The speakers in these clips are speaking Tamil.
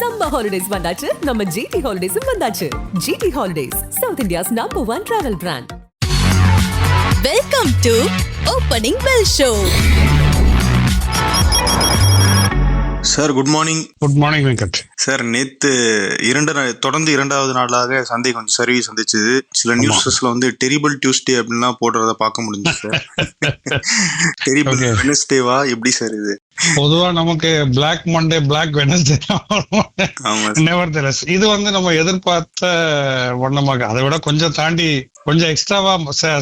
சம்மர் ஹாலிடேஸ் வந்தாச்சு. நம்ம ஜிடி ஹாலிடேஸும் வந்தாச்சு. GT holidays south India's number one travel brand welcome to opening bell show sir good morning good morning Venkat sir நேத்து இரண்டு நாள் தொடர்ந்து இரண்டாவது நாளாக சந்தை கொஞ்சம் சரிவு சந்திச்சது. சில நியூஸஸ்ல வந்து டெரிபிள் டியூஸ்டே அப்படின்லாம் போடுறத பார்க்க முடிஞ்சு சார் டெரிபிள். வெனஸ்டேவா எப்படி சார் இது? பொதுவா நமக்கு black Monday black Wednesday nevertheless இது வந்து நம்ம எதிர்பார்த்த வண்ணமாக அதை விட கொஞ்சம் தாண்டி கொஞ்சம் எக்ஸ்ட்ராவா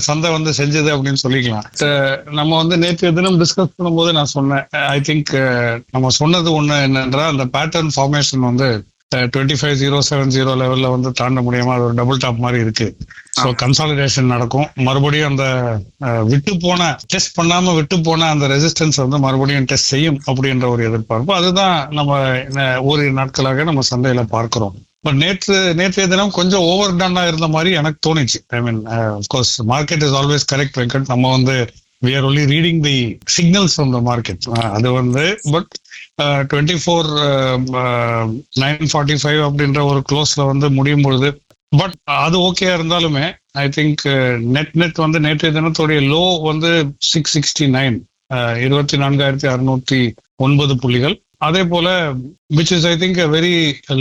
சந்தை வந்து செஞ்சது அப்படின்னு சொல்லிக்கலாம். நம்ம வந்து நேற்று தினம் டிஸ்கஸ் பண்ணும்போது நான் சொன்னேன். ஐ திங்க் நம்ம சொன்னது ஒண்ணு என்னன்றா அந்த பேட்டர்ன் ஃபார்மேஷன் வந்து twenty five zero seven zero லெவல்ல வந்து தாண்ட முடியாம அது ஒரு டபுள் டாப் மாதிரி இருக்கு. ஸோ கன்சாலிடேஷன் நடக்கும். மறுபடியும் அந்த விட்டு போன டெஸ்ட் பண்ணாம விட்டு போன அந்த ரெசிஸ்டன்ஸ் வந்து மறுபடியும் டெஸ்ட் செய்யும் அப்படின்ற ஒரு எதிர்பார்ப்பு. அதுதான் நம்ம ஓரிரு நாட்களாக நம்ம சந்தையில பார்க்கிறோம். பட் நேற்று நேற்றைய தினம் கொஞ்சம் ஓவர் டன்னா இருந்த மாதிரி எனக்கு தோணுச்சு. I mean course market is always correct Venkat. நம்ம வந்து we are only reading the signals from the market அது வந்து but twenty four nine forty five அப்படின்ற ஒரு க்ளோஸ்ல வந்து முடியும் பொழுது பட் அது ஓகே இருந்தாலுமே ஐ திங்க் நெட் நெட் வந்து நேற்றைய தினத்துடைய லோ வந்து சிக்ஸ் சிக்ஸ்டி நைன் இருபத்தி நான்காயிரத்தி அறுநூத்தி ஒன்பது புள்ளிகள். அதே போல which is I think very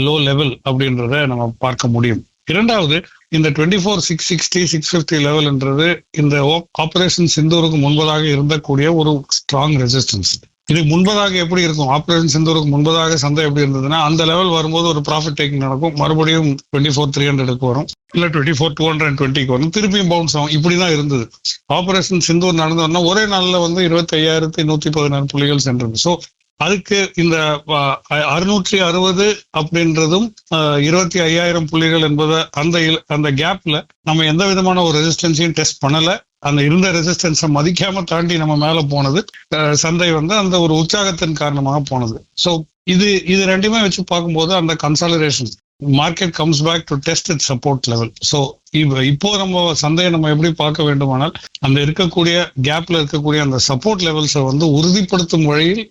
low level அப்படின்றத நம்ம பார்க்க முடியும். இரண்டாவது இந்த twenty four six sixty six fifty லெவல்ன்றது இந்த ஆபரேஷன் சிந்தூருக்கு முன்பதாக இருந்தக்கூடிய ஒரு ஸ்ட்ராங் ரெசிஸ்டன்ஸ் இதுக்கு முன்பதாக எப்படி இருக்கும்? ஆப்ரேஷன் சிந்தூருக்கு முன்பதாக சந்தை எப்படி இருந்ததுன்னா அந்த லெவல் வரும்போது ஒரு ப்ராஃபிட் டேக்கிங் நடக்கும். மறுபடியும் டுவெண்ட்டி ஃபோர் த்ரீ ஹண்ட்ரடுக்கு வரும். இல்ல டுவெண்ட்டி ஃபோர் டூ ஹண்ட்ரட் டுவெண்ட்டிக்கு வரும். திருப்பியும் பவுன்ஸ் ஆகும். இப்படிதான் இருந்தது. ஆபரேஷன் சிந்தூர் நடந்தோன்னா ஒரே நாள்ல வந்து இருபத்தி ஐயாயிரத்தி நூத்தி பதினாறு புள்ளிகள் சென்றது. ஸோ அதுக்கு இந்த அறுநூற்றி அறுபது அப்படின்றதும் இருபத்தி ஐயாயிரம் புள்ளிகள் என்பதை அந்த அந்த கேப்ல நம்ம எந்த விதமான ஒரு ரெசிஸ்டன்ஸையும் டெஸ்ட் பண்ணல. அந்த இருந்த ரெசிஸ்டன்ஸை மதிக்காம தாண்டி நம்ம மேல போனது சந்தை வந்து அந்த ஒரு உற்சாகத்தின் காரணமாக போனது. ஸோ இது இது ரெண்டுமே வச்சு பார்க்கும்போது அந்த consolidation market comes back to test it support level so இப்போ நம்ம சந்தையை நம்ம எப்படி பார்க்க வேண்டுமானால் அந்த இருக்கக்கூடிய கேப்ல இருக்கக்கூடிய அந்த சப்போர்ட் லெவல்ஸை வந்து உறுதிப்படுத்தும் வழியில்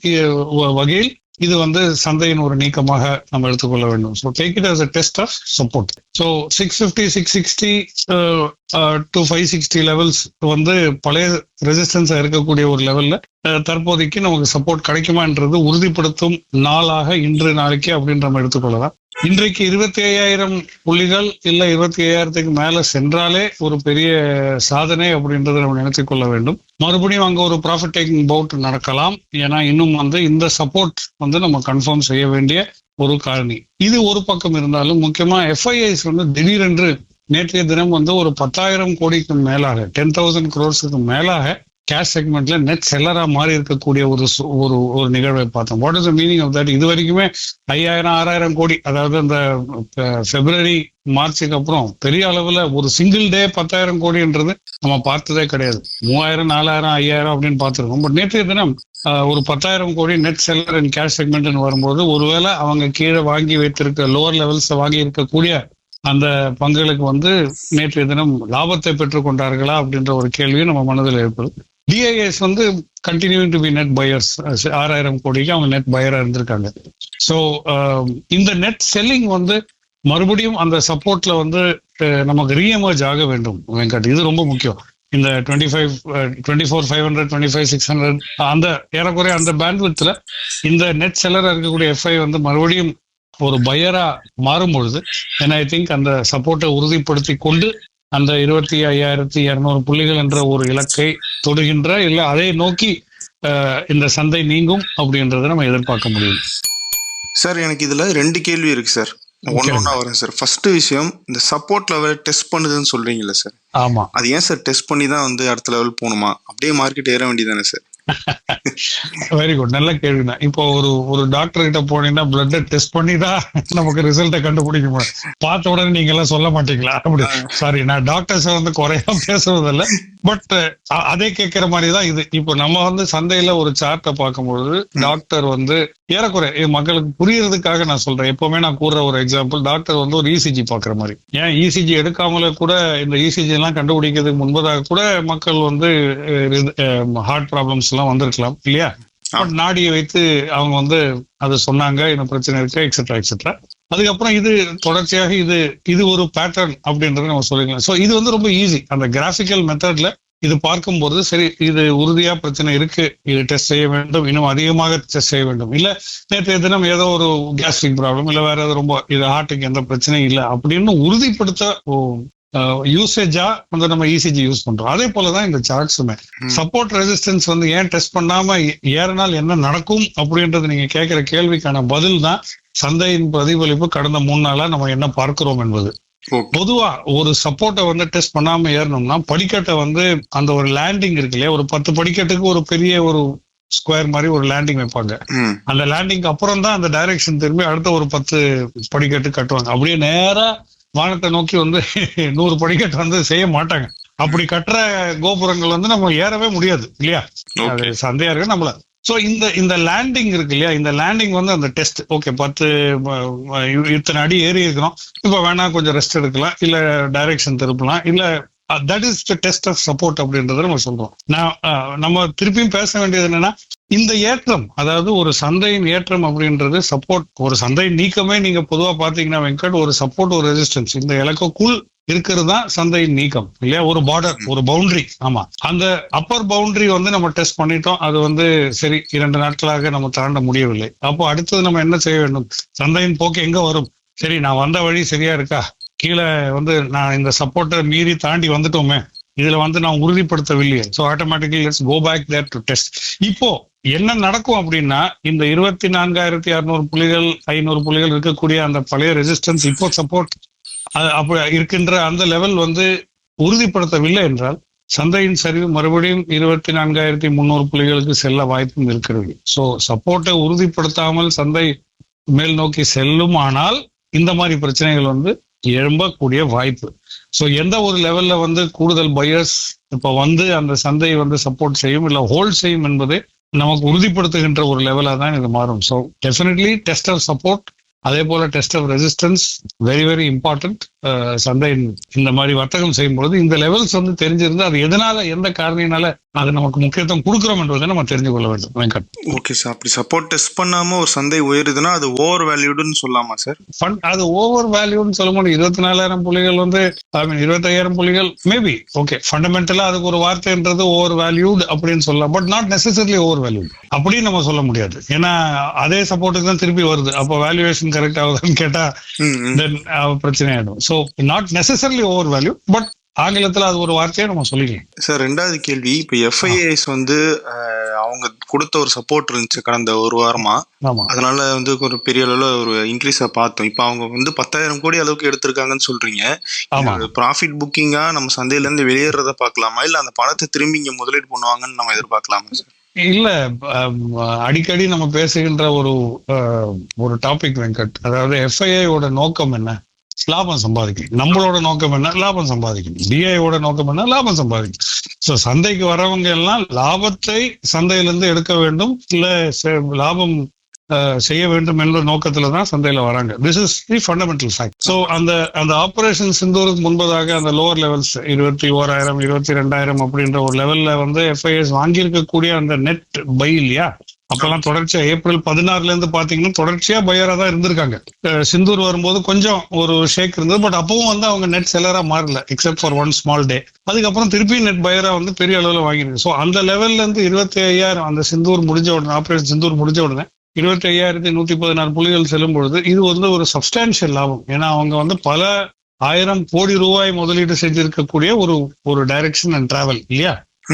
வகையில் இது வந்து சந்தையின் ஒரு நீக்கமாக நம்ம எடுத்துக்கொள்ள வேண்டும். So take it as a test of support so six fifty six sixty two five sixty levels வந்து பழைய ரெசிஸ்டன்ஸாக இருக்கக்கூடிய ஒரு லெவல்ல uh, தற்போதைக்கு நமக்கு சப்போர்ட் கிடைக்குமான்றது உறுதிப்படுத்தும் நாளாக இன்று நாளைக்கு அப்படின்னு நம்ம எடுத்துக்கொள்ளலாம். இன்றைக்கு இருபத்தி ஐயாயிரம் புள்ளிகள் இல்ல இருபத்தி ஐயாயிரத்துக்கு மேல சென்றாலே ஒரு பெரிய சாதனை அப்படின்றத நம்ம நினைத்துக் கொள்ள வேண்டும். மறுபடியும் அங்க ஒரு ப்ராஃபிட் டேக்கிங் பவுட் நடக்கலாம். ஏன்னா இன்னும் வந்து இந்த சப்போர்ட் வந்து நம்ம கன்ஃபார்ம் செய்ய வேண்டிய ஒரு காரணி இது ஒரு பக்கம் இருந்தாலும் முக்கியமா எஃப்ஐஐஸ் வந்து திடீரென்று நேற்றைய தினம் வந்து ஒரு பத்தாயிரம் கோடிக்கு மேலாக டென் தௌசண்ட் குரோர்ஸுக்கு மேலாக கேஷ் செக்மெண்ட்ல நெட் செல்லரா மாறி இருக்கக்கூடிய ஒரு ஒரு ஒரு நிகழ்வை பார்த்தோம். What is the meaning of that இது வரைக்குமே ஐயாயிரம் ஆறாயிரம் கோடி அதாவது அந்த பிப்ரவரி மார்ச்சுக்கு அப்புறம் பெரிய அளவுல ஒரு சிங்கிள் டே பத்தாயிரம் கோடின்றது நம்ம பார்த்ததே கிடையாது. மூவாயிரம் நாலாயிரம் ஐயாயிரம் அப்படின்னு பார்த்துருக்கோம். பட் நேற்றைய தினம் ஒரு பத்தாயிரம் crore net seller and cash செக்மெண்ட்னு வரும்போது ஒருவேளை அவங்க கீழே வாங்கி வைத்திருக்க லோவர் லெவல்ஸ் வாங்கி இருக்கக்கூடிய அந்த பங்குகளுக்கு வந்து நேற்றைய தினம் லாபத்தை பெற்றுக்கொண்டார்களா அப்படின்ற ஒரு கேள்வியும் நம்ம மனதில் ஏற்படுது டிஐஎஸ் வந்து continue to be net buyers ஆறாயிரம் கோடிக்கு அவங்க நெட் பயரா இருந்திருக்காங்க. ஸோ um, இந்த நெட் செல்லிங் வந்து மறுபடியும் அந்த சப்போர்ட்ல வந்து நமக்கு ரீஎமர்ஜ் ஆக வேண்டும். வெங்கட் இது ரொம்ப முக்கியம். இந்த twenty five twenty four five hundred twenty five six hundred அந்த ஏறக்குறைய அந்த பேண்ட்வித்தில் இந்த நெட் செல்லராக இருக்கக்கூடிய எஃப்ஐ வந்து மறுபடியும் ஒரு பயரா மாறும் பொழுது ஐ திங்க் அந்த சப்போர்ட்டை உறுதிப்படுத்தி கொண்டு அந்த இருபத்தி ஐயாயிரத்தி இருநூறு புள்ளிகள் என்ற ஒரு இலக்கை தொடுகின்ற இல்ல அதை நோக்கி இந்த சந்தை நீங்கும் அப்படின்றத நம்ம எதிர்பார்க்க முடியும். சார் எனக்கு இதுல ரெண்டு கேள்வி இருக்கு சார். ஒன்னு ஒன்னா வரேன் சார். ஃபர்ஸ்ட் விஷயம் இந்த சப்போர்ட் லெவல் டெஸ்ட் பண்ணுதுன்னு சொல்றீங்கல்ல சார். ஆமா. அது ஏன் சார் டெஸ்ட் பண்ணி தான் வந்து அடுத்த லெவல் போகணுமா? அப்படியே மார்க்கெட் ஏற வேண்டியதானே சார். வெரி குட் நல்ல கேள்விதான் இப்போ ஒரு ஒரு டாக்டர் கிட்ட போனீங்கன்னா பிளட் டெஸ்ட் பண்ணி தான் நமக்கு ரிசல்ட்டை கண்டுபிடிக்க முடியும். பார்த்த உடனே நீங்க எல்லாம் சொல்ல மாட்டீங்களா? அப்படி. சாரி நான் டாக்டர்ஸ் வந்து குறையா பேசுறதில்ல. பட் அதே கேட்கிற மாதிரி தான் இது. இப்போ நம்ம வந்து சந்தையில ஒரு சார்ட்டை பார்க்கும்பொழுது டாக்டர் வந்து ஏறக்குறை மக்களுக்கு புரியறதுக்காக நான் சொல்றேன். எப்பவுமே நான் கூறுற ஒரு எக்ஸாம்பிள் டாக்டர் வந்து ஒரு இசிஜி பாக்குற மாதிரி. ஏன் இசிஜி எடுக்காமலே கூட இந்த இசிஜி எல்லாம் கண்டுபிடிக்கிறதுக்கு முன்பதாக கூட மக்கள் வந்து ஹார்ட் ப்ராப்ளம்ஸ் எல்லாம் வந்திருக்கலாம் இல்லையா? பட் நாடியை வைத்து அவங்க வந்து அது சொன்னாங்க என்ன பிரச்சனை இருக்கு எக்ஸெட்ரா எக்ஸெட்ரா அதுக்கப்புறம் இது தொடர்ச்சியாக இது இது ஒரு பேட்டர்ன் அப்படின்றத நம்ம சொல்லிக்கலாம். ஸோ இது வந்து ரொம்ப ஈஸி அந்த கிராஃபிக்கல் மெத்தட்ல இது பார்க்கும்போது சரி இது உறுதியா பிரச்சனை இருக்கு இது டெஸ்ட் செய்ய வேண்டும் இன்னும் அதிகமாக டெஸ்ட் செய்ய வேண்டும். இல்ல நேற்றைய தினம் ஏதோ ஒரு கேஸ்ட்ரிக் ப்ராப்ளம் இல்ல வேற ஏதோ ரொம்ப இது ஹார்ட்டுக்கு எந்த பிரச்சனையும் இல்லை அப்படின்னு உறுதிப்படுத்த யூசேஜா வந்து நம்ம இசிஜி யூஸ் பண்றோம். அதே போலதான் இந்த சார்ட்ஸுமே சப்போர்ட் ரெசிஸ்டன்ஸ் வந்து ஏன் டெஸ்ட் பண்ணாம ஏறினால் என்ன நடக்கும் அப்படின்றது நீங்க கேட்கிற கேள்விக்கான பதில் தான் சந்தையின் பிரதிபலிப்பு கடந்த மூணு நாளா நம்ம என்ன பார்க்கிறோம் என்பது. பொதுவா ஒரு சப்போர்ட்டை வந்து டெஸ்ட் பண்ணாம ஏறணும்னா படிக்கட்டை வந்து அந்த ஒரு லேண்டிங் இருக்கு இல்லையா? ஒரு பத்து படிக்கட்டுக்கு ஒரு பெரிய ஒரு ஸ்கொயர் மாதிரி ஒரு லேண்டிங் வைப்பாங்க. அந்த லேண்டிங்க்கு அப்புறம் தான் அந்த டைரக்ஷன் திரும்பி அடுத்த ஒரு பத்து படிக்கட்டு கட்டுவாங்க. அப்படியே நேரா வானத்தை நோக்கி வந்து நூறு படிக்கட்டு வந்து செய்ய மாட்டாங்க. அப்படி கட்டுற கோபுரங்கள் வந்து நம்ம ஏறவே முடியாது இல்லையா? அது சந்தையா இருக்கு நம்மள. சோ இந்த இந்த லேண்டிங் இருக்கு இல்லையா இந்த லேண்டிங் வந்து அந்த டெஸ்ட் ஓகே பத்து இத்தனை அடி ஏறி இருக்கிறோம் இப்ப வேணா கொஞ்சம் ரெஸ்ட் எடுக்கலாம். இல்ல டைரக்ஷன் திருப்பலாம். இல்ல that is the test of support அப்படின்றத நம்ம சொல்றோம். நான் uh, நம்ம திருப்பியும் பேச வேண்டியது என்னன்னா இந்த ஏற்றம் அதாவது ஒரு சந்தையின் ஏற்றம் அப்படின்றது சப்போர்ட் ஒரு சந்தை நீக்கமே நீங்க பொதுவா பாத்தீங்கன்னா வெங்கட் ஒரு சப்போர்ட் ஒரு ரெசிஸ்டன்ஸ் இந்த இலக்குக்குள் இருக்கிறது தான் சந்தையின் நீக்கம் இல்லையா? ஒரு பார்டர் ஒரு பவுண்டரி ஆமா. அந்த அப்பர் பவுண்டரி வந்து நம்ம டெஸ்ட் பண்ணிட்டோம். அது வந்து சரி இரண்டு நாட்களாக நம்ம தாண்ட முடியவில்லை. அப்போ அடுத்தது நம்ம என்ன செய்ய வேண்டும்? சந்தையின் போக்கு எங்க வரும்? சரி நான் வந்த வழி சரியா இருக்கா? கீழே வந்து நான் இந்த சப்போர்ட்டை மீறி தாண்டி வந்துட்டோமே இதுல வந்து நான் உறுதிப்படுத்தவில்லையே. So automatically let's go back there to test இப்போ என்ன நடக்கும் அப்படின்னா இந்த இருபத்தி நான்காயிரத்தி அறுநூறு புள்ளிகள் ஐநூறு புள்ளிகள் இருக்கக்கூடிய அந்த பழைய ரெசிஸ்டன்ஸ் இப்போ சப்போர்ட் அப்படி இருக்கின்ற அந்த லெவல் வந்து உறுதிப்படுத்தவில்லை என்றால் சந்தையின் சரிவு மறுபடியும் இருபத்தி நான்காயிரத்தி முன்னூறு புள்ளிகளுக்கு செல்ல வாய்ப்பும் இருக்கிறது. ஸோ சப்போர்ட்டை உறுதிப்படுத்தாமல் சந்தை மேல் நோக்கி செல்லும் ஆனால் இந்த மாதிரி பிரச்சனைகள் வந்து எழும்பக்கூடிய வாய்ப்பு. ஸோ எந்த ஒரு லெவல்ல வந்து கூடுதல் பையர்ஸ் இப்ப வந்து அந்த சந்தையை வந்து சப்போர்ட் செய்யும் இல்ல ஹோல்ட் செய்யும் என்பது நமக்கு உறுதிப்படுத்துகின்ற ஒரு லெவலா தான் இது மாறும். So definitely test of support அதே போல test of resistance very very important சந்தை இந்த மாதிரி வர்த்தகம் செய்யும்போது இந்த லெவல்ஸ் வந்து தெரிஞ்சிருந்து அது எதனால எந்த காரணினால அது நமக்கு முக்கியத்துவம் கொடுக்குறோம் என்பதை நம்ம தெரிஞ்சு கொள்ள வேண்டும். வெங்கட். ஓகே சார் அப்படி சப்போர்ட் டெஸ்ட் பண்ணாம ஒரு சந்தை உயருதுன்னா அது ஓவர் வேல்யூடுன்னு சொல்லலாமா சார் ஃபண்ட் அது ஓவர் வேல்யூன்னு சொல்ல முடியும். இருபத்தி நாலாயிரம் புள்ளிகள் வந்து ஐ மீன் இருபத்தையாயிரம் புள்ளிகள் மேபி ஓகே ஃபண்டமெண்டலா அதுக்கு ஒரு வார்த்தைன்றது ஓவர் வேல்யூடு அப்படின்னு சொல்லலாம். But not necessarily over valued அப்படின்னு நம்ம சொல்ல முடியாது. ஏன்னா அதே சப்போர்ட்டுக்கு தான் திருப்பி வருது. அப்போ வேல்யூவேஷன் கரெக்ட் ஆகுதுன்னு கேட்டா தென் பிரச்சனை ஆயிடும் so not necessarily over value but ஆங்கிலத்துல அது ஒரு வார்த்தையை நம்ம சொல்லிக்கலாம். சார் ரெண்டாவது கேள்வி இப்போ எஃப்ஐஏஎஸ் வந்து அவங்க கொடுத்த ஒரு சப்போர்ட் இருந்துச்சு கடந்த ஒரு வாரமா. அதனால வந்து ஒரு பெரிய அளவுல ஒரு இன்க்ரீஸா பார்த்தோம். இப்போ அவங்க வந்து பத்தாயிரம் கோடி அளவுக்கு எடுத்திருக்காங்கன்னு சொல்றீங்க. ப்ராஃபிட் புக்கிங்கா நம்ம சந்தையில இருந்து வெளியேறத பார்க்கலாமா? இல்ல அந்த பணத்தை திரும்பி இங்க முதலீடு பண்ணுவாங்கன்னு நம்ம எதிர்பார்க்கலாமா சார் இல்ல அடிக்கடி நம்ம பேசுகின்ற ஒரு ஒரு டாபிக் வெங்கட். அதாவது எஃப்ஐஐயோட நோக்கம் என்ன? லாபம் சம்பாதிக்கணும். நம்மளோட நோக்கம் என்ன? லாபம் சம்பாதிக்கணும். டிஐயோட நோக்கம் என்ன? லாபம் சம்பாதிக்கணும். சோ சந்தைக்கு வரவங்க எல்லாம் லாபத்தை சந்தையிலிருந்து எடுக்க வேண்டும். இல்ல லாபம் செய்ய வேண்டும் என்ற நோக்கத்துல தான் சந்தையில வராங்க. This is the fundamental fact so அந்த அந்த ஆபரேஷன் சிந்தூருக்கு முன்பதாக அந்த லோவர் லெவல்ஸ் இருபத்தி ஓராயிரம் இருபத்தி ரெண்டாயிரம் அப்படின்ற ஒரு லெவல்ல வந்து எஃப்ஐஎஸ் வாங்கியிருக்கக்கூடிய அந்த நெட் பை இல்லையா? அப்பெல்லாம் தொடர்ச்சியா ஏப்ரல் பதினாறுல இருந்து பாத்தீங்கன்னா தொடர்ச்சியா பையரா தான் இருந்திருக்காங்க. சிந்தூர் வரும்போது கொஞ்சம் ஒரு ஷேக் இருந்தது. பட் அப்பவும் வந்து அவங்க நெட் செல்லரா மாறல except for one small day அதுக்கப்புறம் திருப்பி நெட் பையரா வந்து பெரிய அளவுல வாங்கிருக்கு ஸோ அந்த லெவல்ல இருந்து இருபத்தி ஐயாயிரம் அந்த சிந்தூர் முடிஞ்ச உடனே ஆபரேஷன் சிந்தூர் முடிஞ்ச உடனே இருபத்தி ஐயாயிரத்தி நூத்தி பதினாறு புள்ளிகள் செல்லும் பொழுது இது வந்து ஒரு சப்ஸ்டான்ஷியல் லாபம். ஏன்னா அவங்க வந்து பல ஆயிரம் கோடி ரூபாய் முதலீடு செஞ்சிருக்கக்கூடிய ஒரு ஒரு டைரக்ஷன் அண்ட் டிராவல் இல்லையா.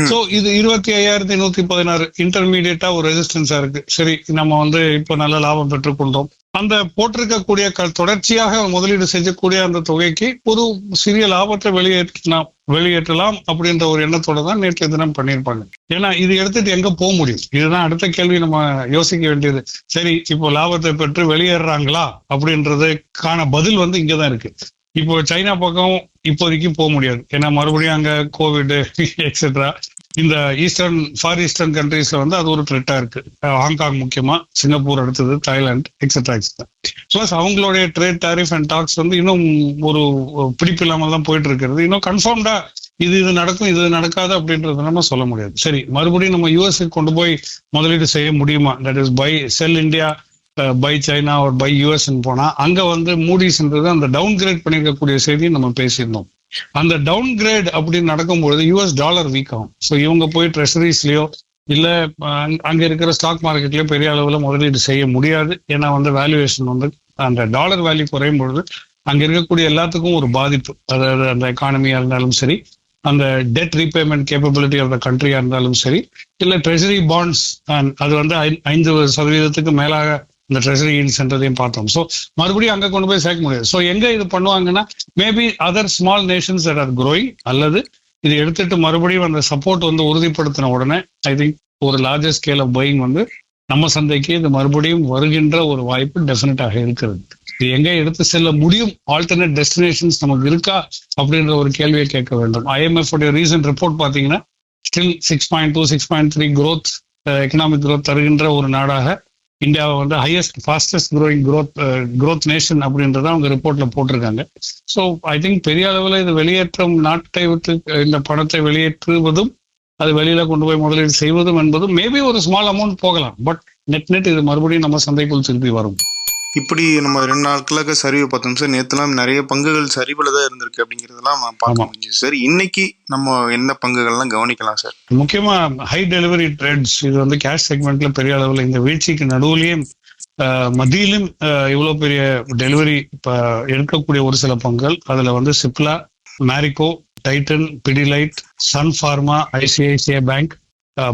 சோ இது இருபத்தி ஐயாயிரத்தி நூத்தி பதினாறு இன்டர்மீடியட்டா ஒரு ரெசிஸ்டன்ஸா இருக்கு. சரி நம்ம வந்து இப்போ நல்ல லாபம் பெற்றுக்கொண்டோம். அந்த போட்டிருக்கக்கூடிய க- தொடர்ச்சியாக முதலீடு செய்யக்கூடிய அந்த தொகைக்கு ஒரு சிறிய லாபத்தை வெளியேற்றலாம் வெளியேற்றலாம் அப்படின்ற ஒரு எண்ணத்தோட தான் நேற்று தினம் பண்ணியிருப்பாங்க. ஏன்னா இது எடுத்துட்டு எங்க போக முடியும்? இதுதான் அடுத்த கேள்வி. நம்ம யோசிக்க வேண்டியது. சரி இப்போ லாபத்தை பெற்று வெளியேறாங்களா அப்படின்றதுக்கான பதில் வந்து இங்கதான் இருக்கு. இப்போ சைனா பக்கம் இப்போதைக்கு போக முடியாது. ஏன்னா மறுபடியும் அங்க கோவிட் எக்ஸெட்ரா இந்த ஈஸ்டர்ன் ஃபார் ஈஸ்டர்ன் கண்ட்ரீஸ்ல வந்து அது ஒரு த்ரெட்டா இருக்கு. ஹாங்காங் முக்கியமா சிங்கப்பூர் அடுத்தது தாய்லாந்து எக்ஸட்ரா எக்ஸட்ரா ப்ளஸ் அவங்களுடைய ட்ரேட் டாரிஃப் அண்ட் டாக்ஸ் வந்து இன்னும் ஒரு பிடிப்பு இல்லாமல் தான் போயிட்டு இருக்கிறது இன்னும் கன்ஃபார்ம்டா இது இது நடக்கும் இது நடக்காது அப்படின்றது நம்ம சொல்ல முடியாது. சரி மறுபடியும் நம்ம யூஎஸ்க்கு கொண்டு போய் முதலீடு செய்ய முடியுமா? That is buy sell India buy China ஒரு பை யூஎஸ்ன்னு போனா அங்க வந்து மூடிஸ்ன்றது அந்த டவுன் கிரேட் பண்ணிருக்கக்கூடிய செய்தியும் நம்ம பேசியிருந்தோம். அந்த டவுன் கிரேட் அப்படின்னு நடக்கும்பொழுது யூஎஸ் டாலர் வீக் ஆகும். ஸோ இவங்க போய் ட்ரெஷரிஸ்லயோ இல்ல அஹ், அங்க இருக்கிற ஸ்டாக் மார்க்கெட்லயோ பெரிய அளவுல முதலீடு செய்ய முடியாது. ஏன்னா வந்து வேல்யூவேஷன் வந்து அந்த டாலர் வேல்யூ குறையும் பொழுது அங்க இருக்கக்கூடிய எல்லாத்துக்கும் ஒரு பாதிப்பு. அதாவது அந்த எக்கானமியா இருந்தாலும் சரி அந்த debt repayment capability of the கண்ட்ரியா இருந்தாலும் சரி இல்ல ட்ரெஷரி பாண்ட்ஸ் அது வந்து ஐ- ஐந்து சதவீதத்துக்கு மேலாக இந்த ட்ரெஷரி சென்டரையும் பார்த்தோம். ஸோ மறுபடியும் அங்கே கொண்டு போய் சேர்க்க முடியாது. ஸோ எங்கே இது பண்ணுவாங்கன்னா maybe other small nations that are growing அல்லது இது எடுத்துட்டு மறுபடியும் அந்த சப்போர்ட் வந்து உறுதிப்படுத்தின உடனே ஐ திங்க் ஒரு லார்ஜர் ஸ்கேல் ஆஃப் பையிங் வந்து நம்ம சந்தைக்கு இது மறுபடியும் வருகின்ற ஒரு வாய்ப்பு டெஃபினட்டாக இருக்கிறது. இது எங்கே எடுத்து செல்ல முடியும்? ஆல்டர்னேட் டெஸ்டினேஷன்ஸ் நமக்கு இருக்கா? அப்படின்ற ஒரு கேள்வியை கேட்க வேண்டும். ஐஎம்எஃப் உடைய ரீசன்ட் ரிப்போர்ட் பார்த்தீங்கன்னா still six point two six point three growth economic growth தருகின்ற ஒரு நாடாக இந்தியாவை வந்து highest fastest growing growth growth nation அப்படின்றத அவங்க ரிப்போர்ட்ல போட்டிருக்காங்க. ஸோ ஐ திங்க் பெரிய அளவில் இது வெளியேற்றம் நாட்டை விட்டு இந்த பணத்தை வெளியேற்றுவதும் அது வெளியில கொண்டு போய் முதலீடு செய்வதும் என்பதும் மேபி ஒரு ஸ்மால் அமௌண்ட் போகலாம். பட் நெட் நெட் இது மறுபடியும் நம்ம சந்தைக்குள் திருப்பி வரும். இப்படி நம்ம ரெண்டு நாட்களுக்கு சரிவு பார்த்தோம் சார். நேத்துலாம் நிறைய பங்குகள் சரிவுல தான் இருந்திருக்கு அப்படிங்கறதெல்லாம் பார்க்க. முடிஞ்சது சார். இன்னைக்கு நம்ம என்ன பங்குகள்லாம் கவனிக்கலாம் சார்? முக்கியமா ஹை டெலிவரி ட்ரேட்ஸ் இது வந்து கேஷ் செக்மெண்ட்ல பெரிய அளவில் இந்த வீழ்ச்சிக்கு நடுவுலயும் அஹ், மத்தியிலும் அஹ், இவ்வளவு பெரிய டெலிவரி இப்ப எடுக்கக்கூடிய ஒரு சில பங்குகள். அதுல வந்து சிப்லா மேரிகோ டைட்டன் பிடிலைட் சன் ஃபார்மா ஐசிஐசிஐ பேங்க்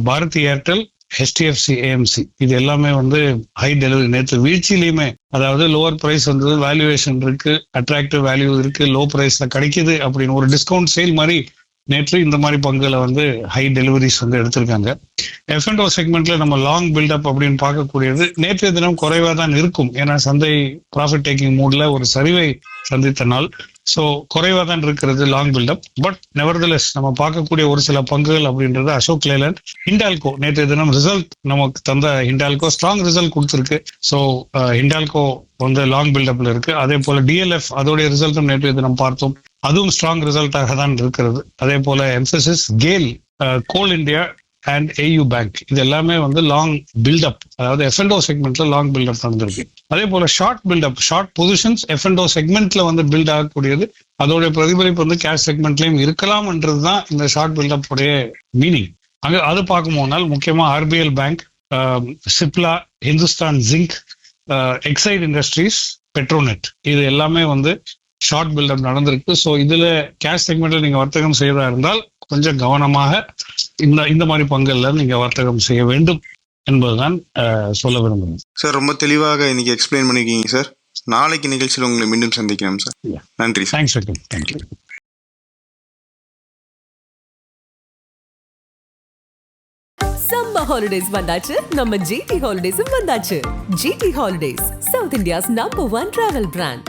பாரதி ஏர்டெல் ஹெச்டிஎஃப்சி ஏஎம்சி இது எல்லாமே வந்து ஹை டெலிவரி நேற்று வீழ்ச்சியிலையுமே அதாவது லோவர் பிரைஸ் வந்தது வேல்யூவேஷன் இருக்கு அட்ராக்டிவ் வேல்யூ இருக்கு லோ பிரைஸ்ல கிடைக்குது அப்படின்னு ஒரு டிஸ்கவுண்ட் சேல் மாதிரி நேற்று இந்த மாதிரி பங்குகளை வந்து ஹை டெலிவரிஸ் வந்து எடுத்திருக்காங்க. எஃப் அண்ட் ஓ செக்மெண்ட்ல நம்ம லாங் பில்டப் அப்படின்னு பார்க்கக்கூடியது நேற்றைய தினம் குறைவா தான் இருக்கும். ஏன்னா சந்தை ப்ராஃபிட் டேக்கிங் மூட்ல ஒரு சரிவை சந்தித்த நாள். ஸோ குறைவா தான் இருக்கிறது லாங் பில்டப் பட் நெவர்தலெஸ் நம்ம பார்க்கக்கூடிய ஒரு சில பங்குகள் அப்படின்றது அசோக் லேலண்ட் ஹிண்டால்கோ நேற்றைய தினம் ரிசல்ட் நமக்கு தந்த ஹிண்டால்கோ ஸ்ட்ராங் ரிசல்ட் கொடுத்துருக்கு. ஸோ ஹிண்டால்கோ வந்து லாங் பில்டப்ல இருக்கு. அதே போல டிஎல்எஃப் அதோடைய ரிசல்ட்டும் நேற்றைய தினம் பார்த்தோம். அதுவும் ஸ்ட்ராங் ரிசல்ட்டாக தான் இருக்கிறது. அதே போல எம்சசிஸ் கேல் கோல் இந்தியா அண்ட் ஏயு பேங்க் இது எல்லாமே வந்து லாங் பில்டப் அதாவது எஃப்என்டோ செக்மெண்ட்ல லாங் பில்டப் நடந்திருக்கு. அதே போல short buildup short positions F and O செக்மெண்ட்ல வந்து பில்ட் ஆகக்கூடியது. அதோடைய பிரதிபலிப்பு வந்து கேஷ் செக்மெண்ட்லயும் இருக்கலாம்ன்றது தான் இந்த ஷார்ட் பில்டப் உடைய மீனிங் அங்க அது பார்க்கும் போனால் முக்கியமா ஆர்பிஎல் பேங்க் சிப்லா ஹிந்துஸ்தான் ஜிங்க் எக்ஸைட் இண்டஸ்ட்ரீஸ் பெட்ரோநெட் இது எல்லாமே வந்து ஷார்ட் பில்டப் நடந்திருக்கு. ஸோ இதுல கேஷ் செக்மெண்ட்ல நீங்க வர்த்தகம் செய்யறதா இருந்தால் கொஞ்சம் கவனமாக இந்த இந்த மாதிரி பங்குகள்ல நீங்க வர்த்தகம் செய்ய வேண்டும் என்பதுதான் சொல்ல விரும்புகிறேன். சார் ரொம்ப தெளிவாக இன்னைக்கு எக்ஸ்பிளைன் பண்ணிருக்கீங்க சார் நாளைக்கு நிகழ்ச்சியில் உங்களை மீண்டும் சந்திக்கிறோம் சார். நன்றி thanks welcome thank you summer holidays வந்தாச்சு. நம்ம ஜிடி ஹாலிடேஸும் வந்தாச்சு. GT Holidays south India's number one travel brand